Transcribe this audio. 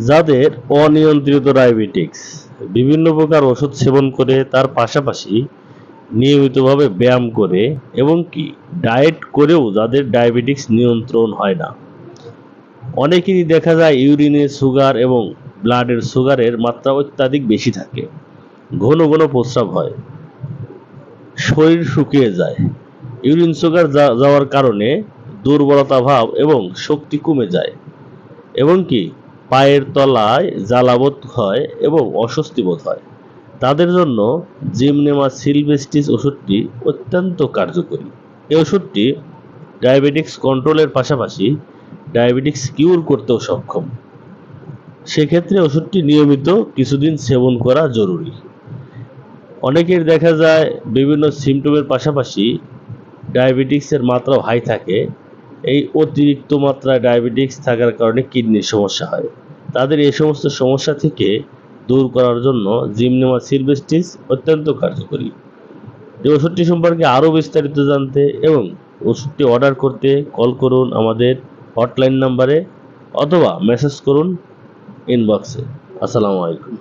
যাদের অনিয়ন্ত্রিত ডায়াবেটিক্স, বিভিন্ন প্রকার ওষুধ সেবন করে তার পাশাপাশি নিয়মিতভাবে ব্যায়াম করে এবং কি ডায়েট করেও যাদের ডায়াবেটিক্স নিয়ন্ত্রণ হয় না। অনেকেরই দেখা যায় ইউরিনে সুগার এবং ব্লাডের সুগারের মাত্রা অত্যাধিক বেশি থাকে। ঘন ঘন প্রস্রাব হয়। শরীর শুকিয়ে যায়। ইউরিন সুগার যাওয়ার কারণে দুর্বলতা ভাব এবং শক্তি কমে যায়। এবং কি পায়ের তলায় জ্বালাবোধ হয় এবং অস্বস্তি বোধ হয়। তাদের জন্য জিমনেমা সিলভেস্টিস ওষুধটি অত্যন্ত কার্যকরী। এই ওষুধটি ডায়াবেটিক্স কন্ট্রোলের পাশাপাশি ডায়াবেটিক্স কিউর করতেও সক্ষম। সেক্ষেত্রে ওষুধটি নিয়মিত কিছুদিন সেবন করা জরুরি। অনেকের দেখা যায় বিভিন্ন সিমটমের পাশাপাশি ডায়াবেটিক্সের মাত্রাও হাই থাকে। এই অতিরিক্ত মাত্রায় ডায়াবেটিক্স থাকার কারণে কিডনির সমস্যা হয়। তাদের এই সমস্ত সমস্যা থেকে দূর করার জন্য জিমনেমা সিলভেস্টিস অত্যন্ত কার্যকরী। এই ওষুধটি সম্পর্কে আরও বিস্তারিত জানতে এবং ওষুধটি অর্ডার করতে কল করুন আমাদের হটলাইন নাম্বারে অথবা মেসেজ করুন ইনবক্সে। আসসালামু আলাইকুম।